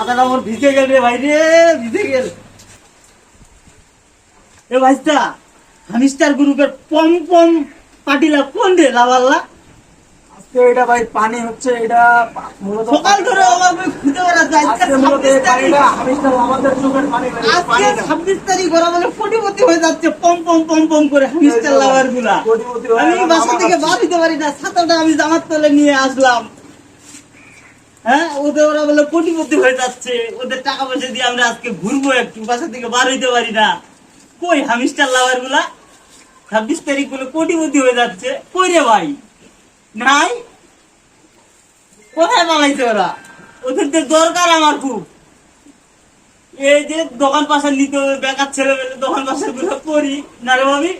আদার আমার ভিজে গেল রে ভাই রে, ভিজে গেল। এ ভাইস্তা হামিস্টার গ্রুপের পম পম পাটিলা কোন রে লাভাল্লা এটা ভাই পানি হচ্ছে এটা মূলত সকাল ধরে আমাকে খুঁজে বেড়া যায় আজকে মূলত 26। পানিটা আমাদের চোখের পানি আজকে পানিটা। ছাব্বিশ তারিখ ওরা বলে কোটিপতি হয়ে যাচ্ছে পম পম পম পম করে লাভারগুলা আমি বাসা থেকে বার হইতে পারি না ছাতাটা আমি জামার তলে নিয়ে আসলাম। হ্যাঁ ওদের ওরা বলে কোটিপতি হয়ে যাচ্ছে ওদের টাকা পয়সা দিয়ে আমরা আজকে ঘুরবো একটু বাসা থেকে বার হইতে পারি না। কই হামিস্টার লাভারগুলা ছাব্বিশ তারিখ বলে কোটিপতি হয়ে যাচ্ছে কই রে ভাই? নাই? কোথায় পালাইছে ওরা? ওদের তো দরকার আমার খুব। এই যে দোকান পাশে নিতে বেকার ছেলে মেলে দোকান পাশে গুলো করি, না রে